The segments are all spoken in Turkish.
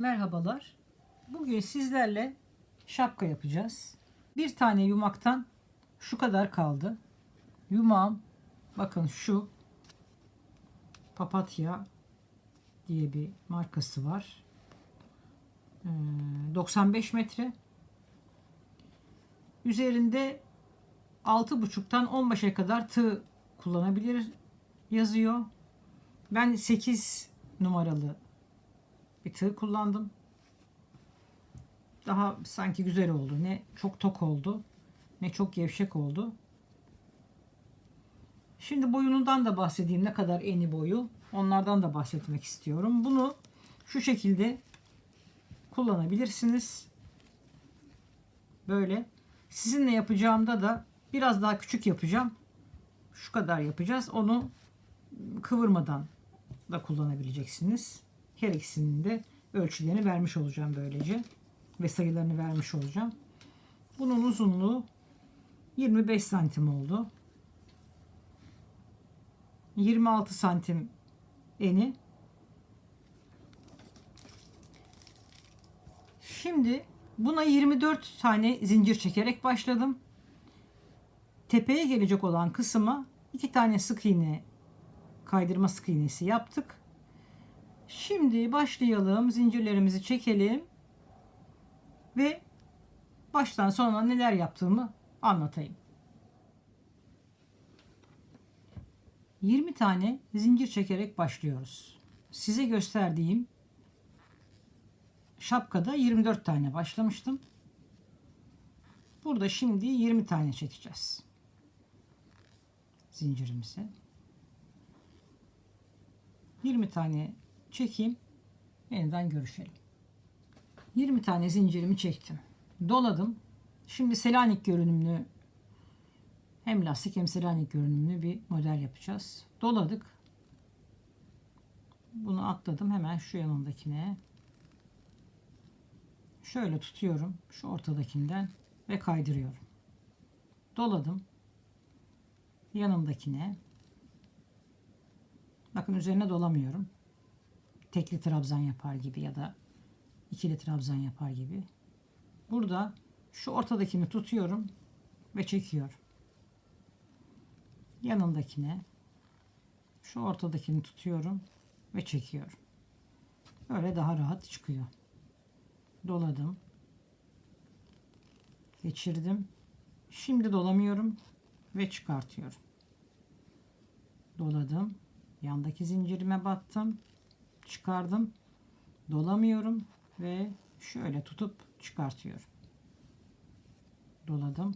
Merhabalar. Bugün sizlerle şapka yapacağız. Bir tane yumaktan şu kadar kaldı. Yumağım bakın şu papatya diye bir markası var. Ee, 95 metre. Üzerinde 6.5'tan 15'e kadar tığ kullanabilir yazıyor. Ben 8 numaralı bir tığ kullandım. Daha sanki güzel oldu. Ne çok tok oldu ne çok gevşek oldu. Şimdi boyunundan da bahsedeyim. Ne kadar eni boyu. Onlardan da bahsetmek istiyorum. Bunu şu şekilde kullanabilirsiniz. Böyle. Sizinle yapacağımda da biraz daha küçük yapacağım. Şu kadar yapacağız. Onu kıvırmadan da kullanabileceksiniz. Her ikisinin de ölçülerini vermiş olacağım böylece. Ve sayılarını vermiş olacağım. Bunun uzunluğu 25 santim oldu. 26 santim eni. Şimdi buna 24 tane zincir çekerek başladım. Tepeye gelecek olan kısma iki tane sık iğne kaydırma sık iğnesi yaptık. Şimdi başlayalım. Zincirlerimizi çekelim. Ve baştan sona neler yaptığımı anlatayım. 20 tane zincir çekerek başlıyoruz. Size gösterdiğim şapkada 24 tane başlamıştım. Burada şimdi 20 tane çekeceğiz. Zincirimizi. 20 tane çekeyim. Yeniden görüşelim. 20 tane zincirimi çektim. Doladım. Şimdi Selanik görünümlü hem lastik hem Selanik görünümlü bir model yapacağız. Doladık. Bunu atladım hemen şu yanındakine. Şöyle tutuyorum şu ortadakinden ve kaydırıyorum. Doladım. Yanındakine. Bakın üzerine dolamıyorum. Tekli trabzan yapar gibi ya da ikili trabzan yapar gibi. Burada şu ortadakini tutuyorum ve çekiyorum. Yanındakine şu ortadakini tutuyorum ve çekiyorum. Böyle daha rahat çıkıyor. Doladım. Geçirdim. Şimdi dolamıyorum ve çıkartıyorum. Doladım. Yandaki zincirime battım. Çıkardım. Dolamıyorum ve şöyle tutup çıkartıyorum. Doladım.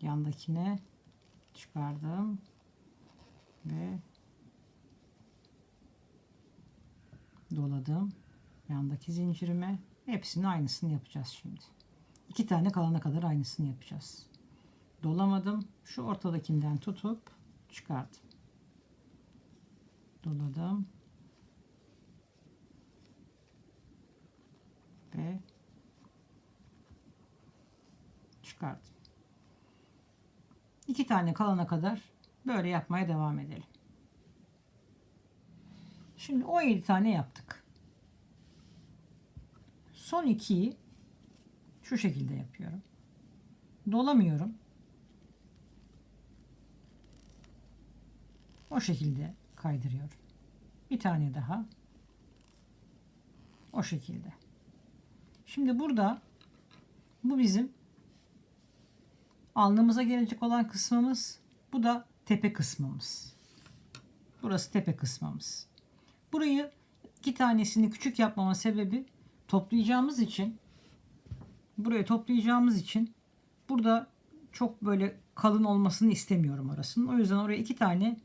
Yandakine çıkardım ve doladım. Yandaki zincirime hepsinin aynısını yapacağız şimdi. İki tane kalana kadar aynısını yapacağız. Dolamadım. Şu ortadakinden tutup çıkardım. Doladım. Ve çıkardım. İki tane kalana kadar böyle yapmaya devam edelim. Şimdi 17 tane yaptık. Son ikiyi şu şekilde yapıyorum. Dolamıyorum. O şekilde kaydırıyorum. Bir tane daha. O şekilde. Şimdi burada bu bizim alnımıza gelecek olan kısmımız. Bu da tepe kısmımız. Burası tepe kısmımız. Burayı iki tanesini küçük yapmama sebebi toplayacağımız için buraya toplayacağımız için burada çok böyle kalın olmasını istemiyorum orasının. O yüzden oraya iki tane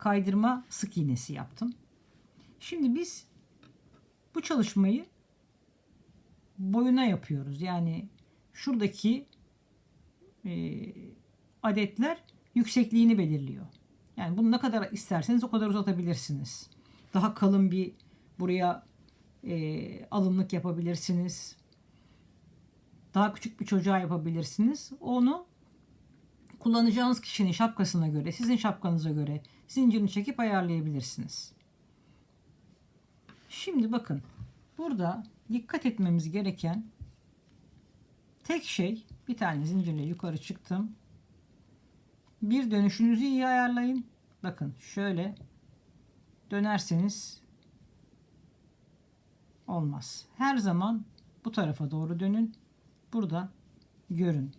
kaydırma sık iğnesi yaptım. Şimdi biz bu çalışmayı boyuna yapıyoruz. Yani şuradaki e, adetler yüksekliğini belirliyor. Yani bunu ne kadar isterseniz o kadar uzatabilirsiniz. Daha kalın bir buraya e, alımlık yapabilirsiniz. Daha küçük bir çocuğa yapabilirsiniz. Onu kullanacağınız kişinin şapkasına göre, sizin şapkanıza göre zincirini çekip ayarlayabilirsiniz. Şimdi bakın burada dikkat etmemiz gereken tek şey bir tane zincirle yukarı çıktım. Bir dönüşünüzü iyi ayarlayın. Bakın şöyle dönerseniz olmaz. Her zaman bu tarafa doğru dönün. Burada görün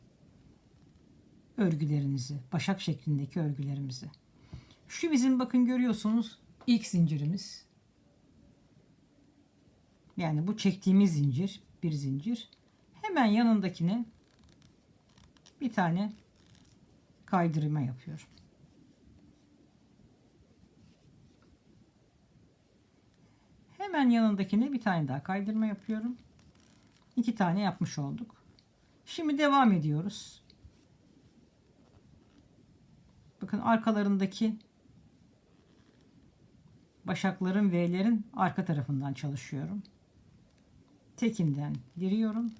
örgülerinizi, başak şeklindeki örgülerimizi. Şu bizim bakın görüyorsunuz ilk zincirimiz. Yani bu çektiğimiz zincir, bir zincir. Hemen yanındakine bir tane kaydırma yapıyorum. Hemen yanındakine bir tane daha kaydırma yapıyorum. İki tane yapmış olduk. Şimdi devam ediyoruz. Bakın arkalarındaki başakların V'lerin arka tarafından çalışıyorum. Tekinden giriyorum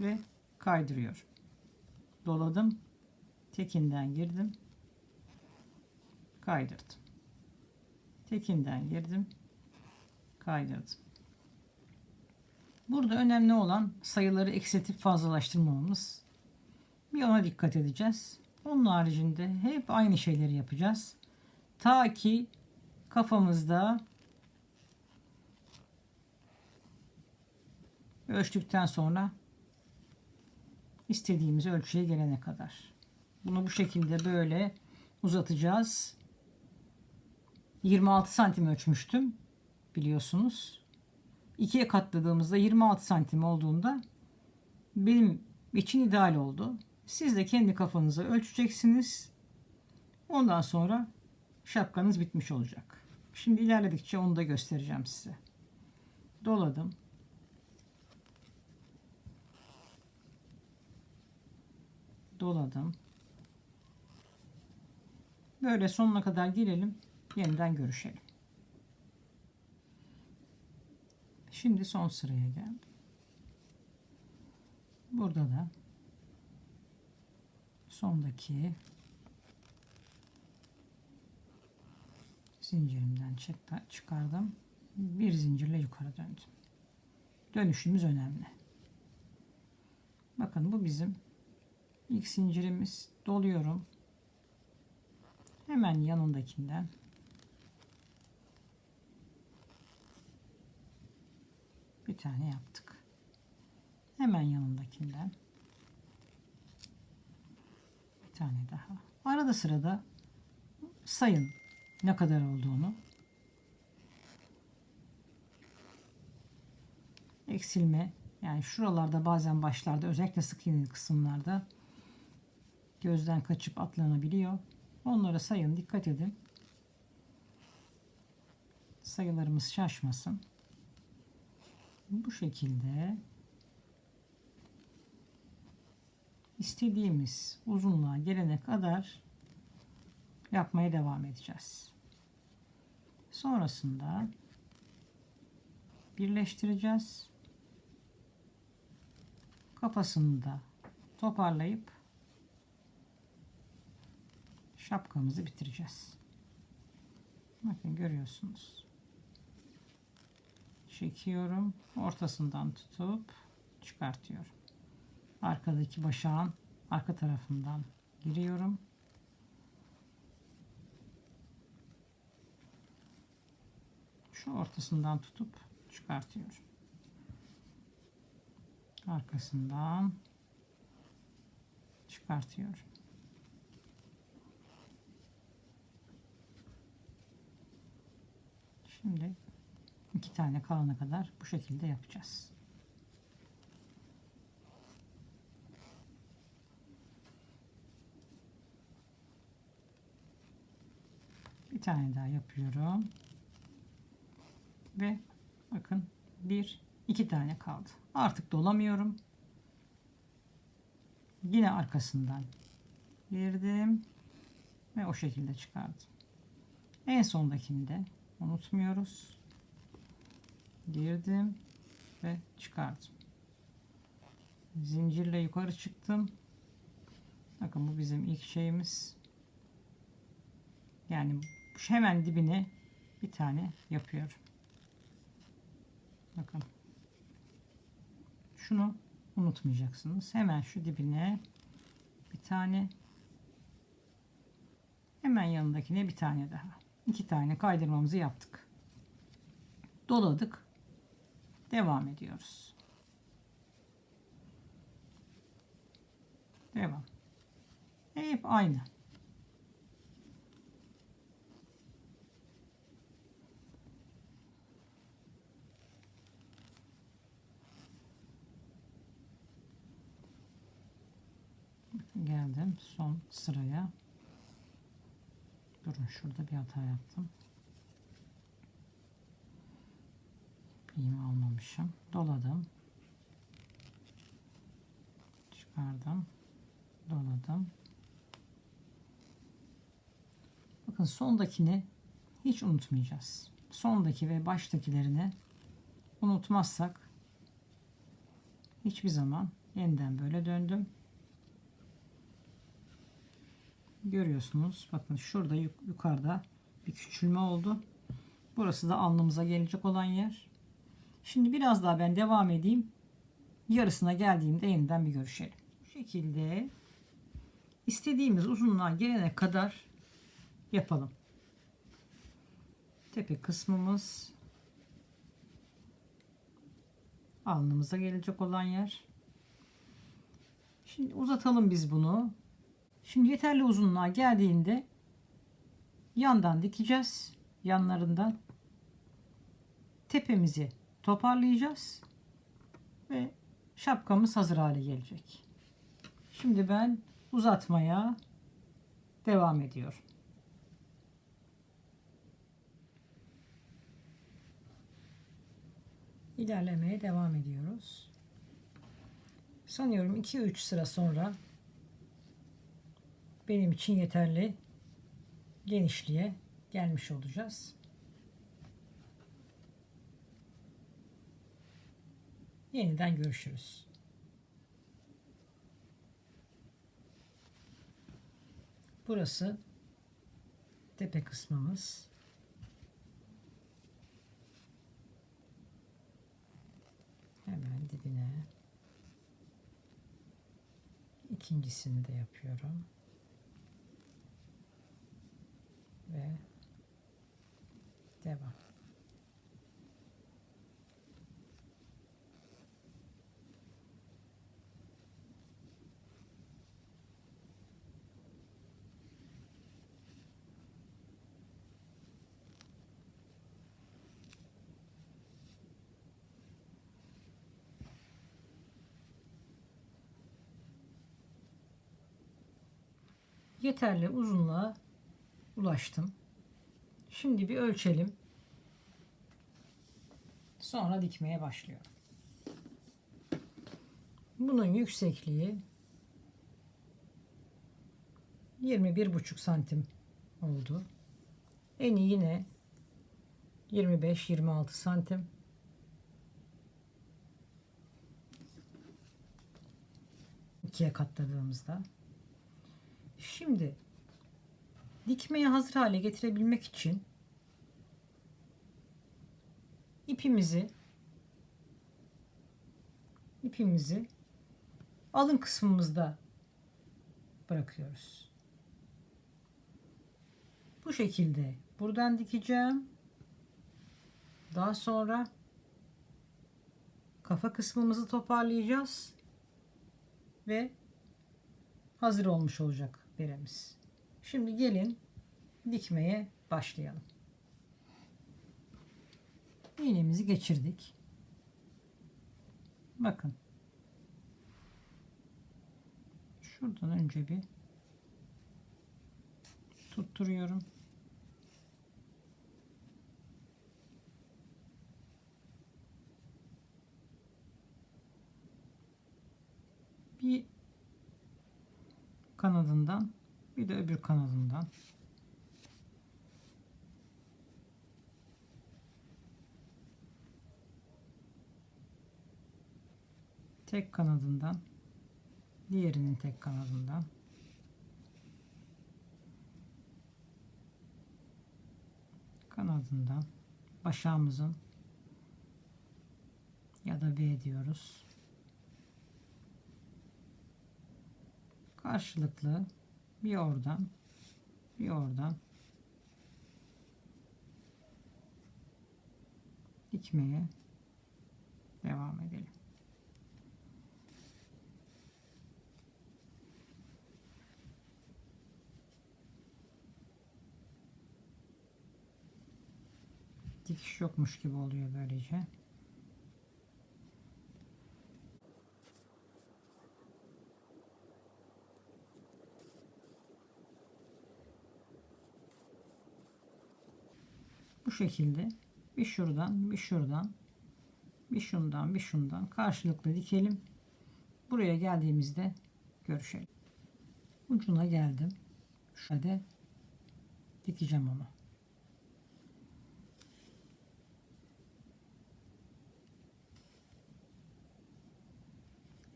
ve kaydırıyorum. Doladım. Tekinden girdim. Kaydırdım. Tekinden girdim. Kaydırdım. Burada önemli olan sayıları eksiltip fazlalaştırmamamız. Bir ona dikkat edeceğiz. Onun haricinde hep aynı şeyleri yapacağız. Ta ki kafamızda ölçtükten sonra istediğimiz ölçüye gelene kadar. Bunu bu şekilde böyle uzatacağız. 26 santim ölçmüştüm biliyorsunuz. İkiye katladığımızda 26 santim olduğunda benim için ideal oldu. Siz de kendi kafanıza ölçeceksiniz. Ondan sonra şapkanız bitmiş olacak. Şimdi ilerledikçe onu da göstereceğim size. Doladım. Doladım. Böyle sonuna kadar gelelim. Yeniden görüşelim. Şimdi son sıraya geldim. Burada da sondaki zincirimden çıkardım. Bir zincirle yukarı döndüm. Dönüşümüz önemli. Bakın bu bizim ilk zincirimiz. Doluyorum. Hemen yanındakinden bir tane yaptık. Hemen yanındakinden bir tane daha. Arada sırada sayın ne kadar olduğunu. Eksilme yani şuralarda bazen başlarda özellikle sık iğneli kısımlarda gözden kaçıp atlanabiliyor. Onlara sayın dikkat edin. Sayılarımız şaşmasın. Bu şekilde istediğimiz uzunluğa gelene kadar yapmaya devam edeceğiz. Sonrasında birleştireceğiz. Kafasını da toparlayıp şapkamızı bitireceğiz. Bakın görüyorsunuz. Çekiyorum. Ortasından tutup çıkartıyorum. Arkadaki başağın arka tarafından giriyorum. Şu ortasından tutup çıkartıyorum. Arkasından çıkartıyorum. Şimdi iki tane kalana kadar bu şekilde yapacağız. Bir tane daha yapıyorum. Ve bakın bir iki tane kaldı. Artık dolamıyorum. Yine arkasından girdim ve o şekilde çıkardım. En sondakini de unutmuyoruz. Girdim ve çıkardım. Zincirle yukarı çıktım. Bakın bu bizim ilk şeyimiz. Yani hemen dibine bir tane yapıyorum. Bakın. Şunu unutmayacaksınız. Hemen şu dibine bir tane hemen yanındakine bir tane daha. İki tane kaydırmamızı yaptık. Doladık. Devam ediyoruz. Devam. Hep aynı. Geldim son sıraya. Durun şurada bir hata yaptım. İğme almamışım. Doladım. Çıkardım. Doladım. Bakın sondakini hiç unutmayacağız. Sondaki ve baştakilerini unutmazsak hiçbir zaman yeniden böyle döndüm. Görüyorsunuz. Bakın şurada yuk- yukarıda bir küçülme oldu. Burası da alnımıza gelecek olan yer. Şimdi biraz daha ben devam edeyim. Yarısına geldiğimde yeniden bir görüşelim. Bu şekilde istediğimiz uzunluğa gelene kadar yapalım. Tepe kısmımız alnımıza gelecek olan yer. Şimdi uzatalım biz bunu. Şimdi yeterli uzunluğa geldiğinde yandan dikeceğiz. Yanlarından tepemizi toparlayacağız ve şapkamız hazır hale gelecek. Şimdi ben uzatmaya devam ediyorum. İlerlemeye devam ediyoruz. Sanıyorum 2-3 sıra sonra benim için yeterli genişliğe gelmiş olacağız. Yeniden görüşürüz. Burası tepe kısmımız. Hemen dibine ikincisini de yapıyorum. Ve devam. Yeterli uzunluğa ulaştım. Şimdi bir ölçelim. Sonra dikmeye başlıyorum. Bunun yüksekliği 21,5 santim oldu. Eni yine 25-26 santim. ikiye katladığımızda. Şimdi dikmeye hazır hale getirebilmek için ipimizi ipimizi alın kısmımızda bırakıyoruz. Bu şekilde buradan dikeceğim. Daha sonra kafa kısmımızı toparlayacağız ve hazır olmuş olacak beremiz. Şimdi gelin dikmeye başlayalım. İğnemizi geçirdik. Bakın. Şuradan önce bir tutturuyorum. Bir kanadından bir de öbür kanadından tek kanadından diğerinin tek kanadından kanadından başağımızın ya da V diyoruz. Karşılıklı bir oradan bir oradan dikmeye devam edelim. Dikiş yokmuş gibi oluyor böylece. Şekilde bir şuradan bir şuradan bir şundan bir şundan karşılıklı dikelim. Buraya geldiğimizde görüşelim. Ucuna geldim. Şöyle dikeceğim onu.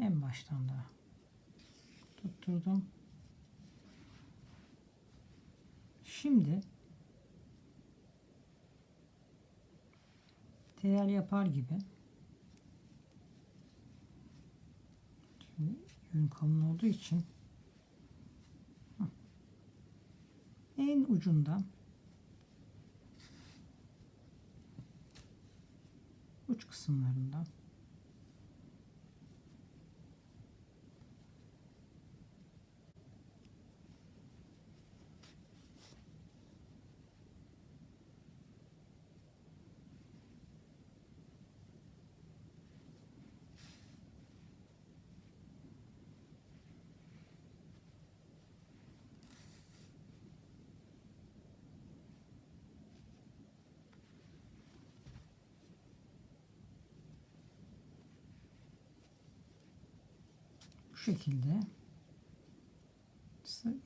En baştan da tutturdum. Şimdi tel yapar gibi. Şimdi yün kalın olduğu için. En ucundan uç kısımlarından şekilde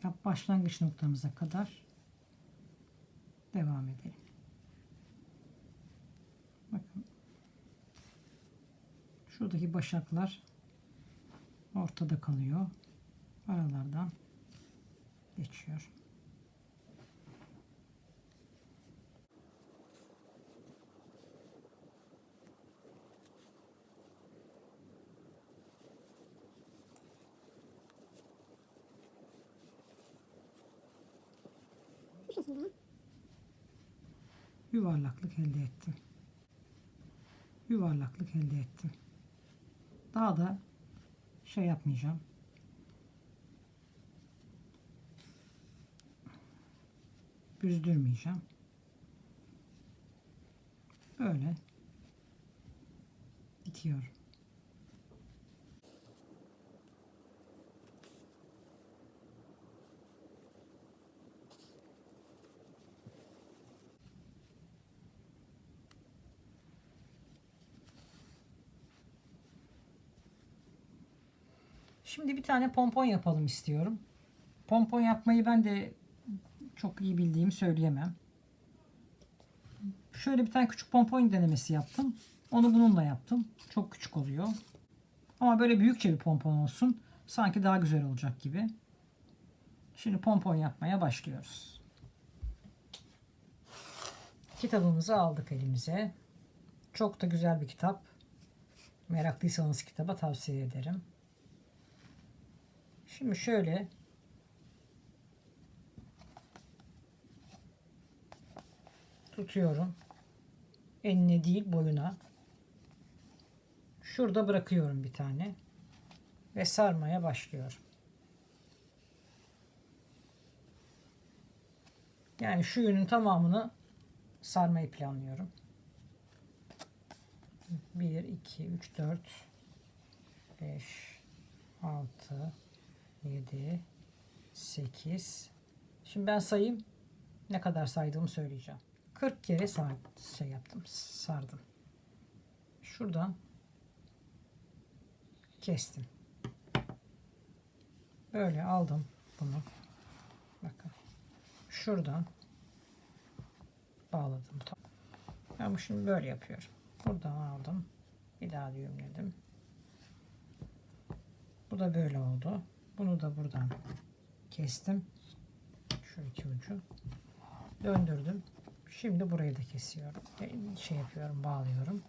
yap başlangıç noktamıza kadar devam edelim. Bakın şuradaki başaklar ortada kalıyor. Aralardan geçiyor. Yuvarlaklık elde ettim. Yuvarlaklık elde ettim. Daha da şey yapmayacağım. Büzdürmeyeceğim. Böyle dikiyorum. Şimdi bir tane pompon yapalım istiyorum. Pompon yapmayı ben de çok iyi bildiğimi söyleyemem. Şöyle bir tane küçük pompon denemesi yaptım. Onu bununla yaptım. Çok küçük oluyor. Ama böyle büyükçe bir pompon olsun. Sanki daha güzel olacak gibi. Şimdi pompon yapmaya başlıyoruz. Kitabımızı aldık elimize. Çok da güzel bir kitap. Meraklıysanız kitaba tavsiye ederim. Şimdi şöyle tutuyorum. Enine değil boyuna. Şurada bırakıyorum bir tane ve sarmaya başlıyorum. Yani şu yünün tamamını sarmayı planlıyorum. 1 2 3 4 5 6 7 8 Şimdi ben sayayım. Ne kadar saydığımı söyleyeceğim. 40 kere sar, şey yaptım. Sardım. Şuradan kestim. Böyle aldım bunu. Bakın. Şuradan bağladım. Ben şimdi böyle yapıyorum. Buradan aldım. Bir daha düğümledim. Bu da böyle oldu. Bunu da buradan kestim. Şu iki ucu. Döndürdüm. Şimdi burayı da kesiyorum. E, Şey yapıyorum, bağlıyorum.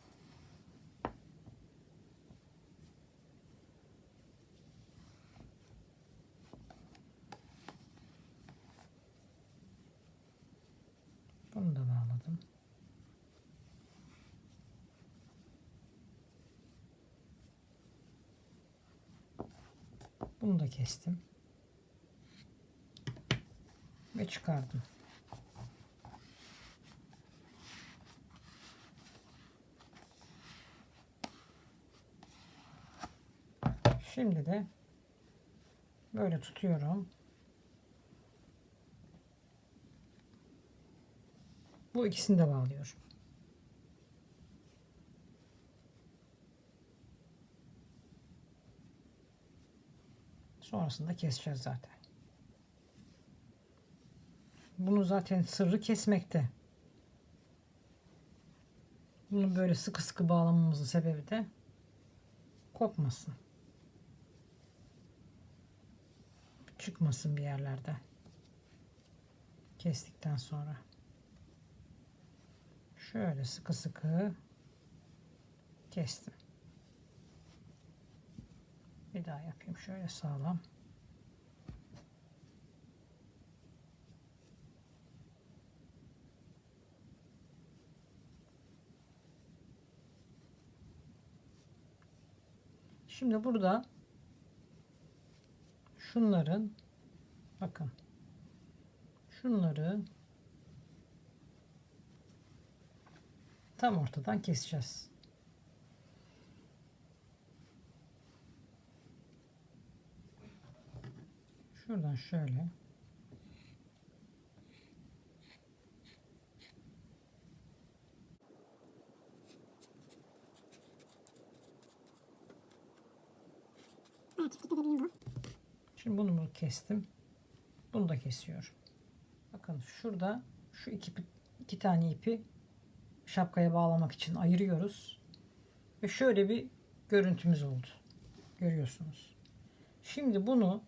çıkardım. Bunu da kestim. Ve çıkardım. Şimdi de böyle tutuyorum. Bu ikisini de bağlıyorum. Sonrasında keseceğiz zaten. Bunu zaten sırrı kesmekte. Bunu böyle sıkı sıkı bağlamamızın sebebi de kopmasın. Çıkmasın bir yerlerde. Kestikten sonra. Şöyle sıkı sıkı kestim. Bir daha yapayım şöyle sağlam. Şimdi burada şunların bakın şunları tam ortadan keseceğiz. Şuradan şöyle Şimdi bunu mu kestim. Bunu da kesiyorum. Bakın şurada şu iki, iki tane ipi şapkaya bağlamak için ayırıyoruz. Ve şöyle bir görüntümüz oldu. Görüyorsunuz. Şimdi bunu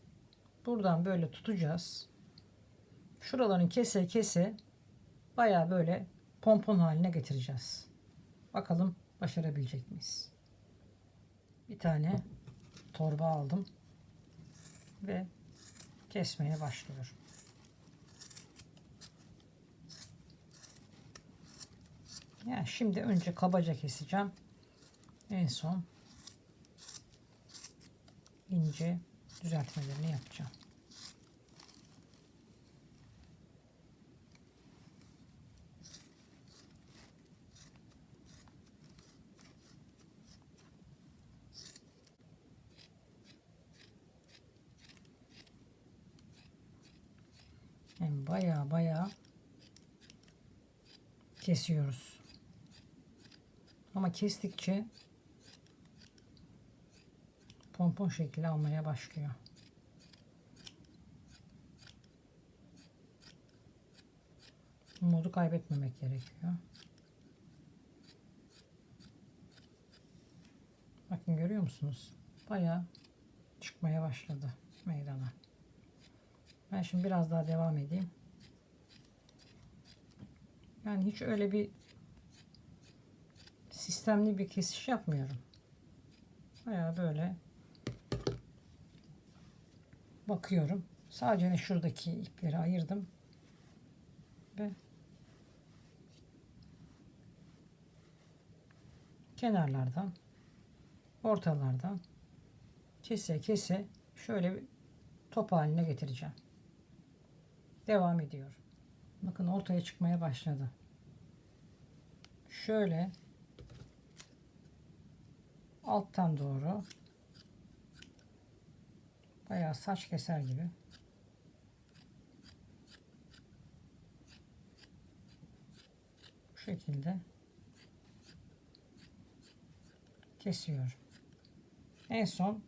buradan böyle tutacağız. Şuraların kese kese baya böyle pompon haline getireceğiz. Bakalım başarabilecek miyiz? Bir tane torba aldım ve kesmeye başlıyorum. Yani şimdi önce kabaca keseceğim. En son ince düzeltmelerini yapacağım. Yani baya baya kesiyoruz. Ama kestikçe pompon şekli almaya başlıyor. Umudu kaybetmemek gerekiyor. Bakın görüyor musunuz? Baya çıkmaya başladı meydana. Ben şimdi biraz daha devam edeyim. Yani hiç öyle bir sistemli bir kesiş yapmıyorum. Baya böyle bakıyorum. Sadece şuradaki ipleri ayırdım. Ve kenarlardan ortalardan kese kese şöyle bir top haline getireceğim. Devam ediyorum. Bakın ortaya çıkmaya başladı. Şöyle alttan doğru bayağı saç keser gibi bu şekilde kesiyorum. En son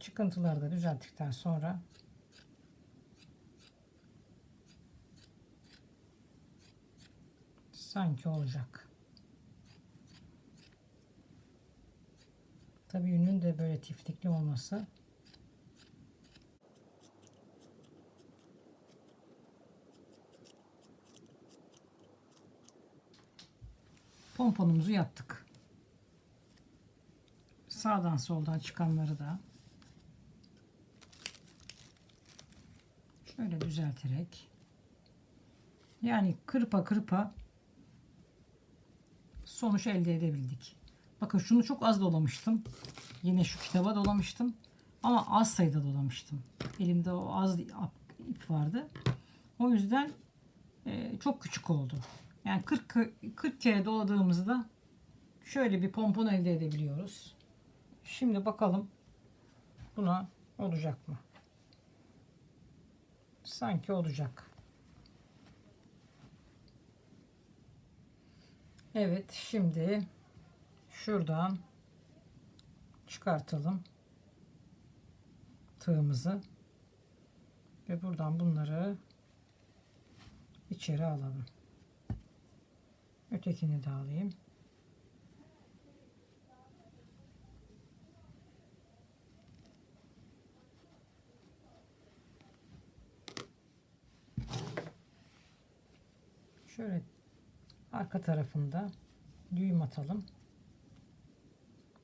çıkıntıları da düzelttikten sonra sanki olacak. Tabii yünün de böyle tiftikli olması pomponumuzu yaptık. Sağdan soldan çıkanları da şöyle düzelterek Yani kırpa kırpa sonuç elde edebildik. Bakın şunu çok az dolamıştım. Yine şu kitaba dolamıştım. Ama az sayıda dolamıştım. Elimde o az ip vardı. O yüzden e, çok küçük oldu. Yani 40 40 kere doladığımızda şöyle bir pompon elde edebiliyoruz. Şimdi bakalım buna olacak mı? Sanki olacak. Evet şimdi şuradan çıkartalım tığımızı ve buradan bunları içeri alalım. Ötekini de alayım. Şöyle arka tarafında düğüm atalım.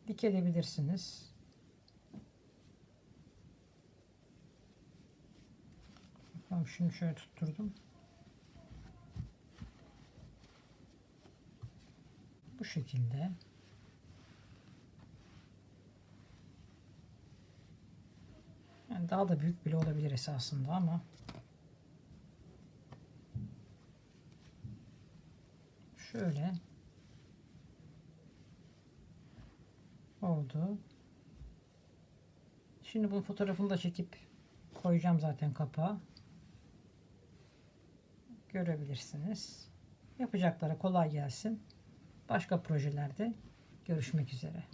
Dikebilirsiniz. Bakalım şimdi şöyle tutturdum. Bu şekilde. Yani daha da büyük bile olabilir esasında ama şöyle oldu. Şimdi bunun fotoğrafını da çekip koyacağım zaten kapağa. Görebilirsiniz. Yapacaklara kolay gelsin. Başka projelerde görüşmek üzere.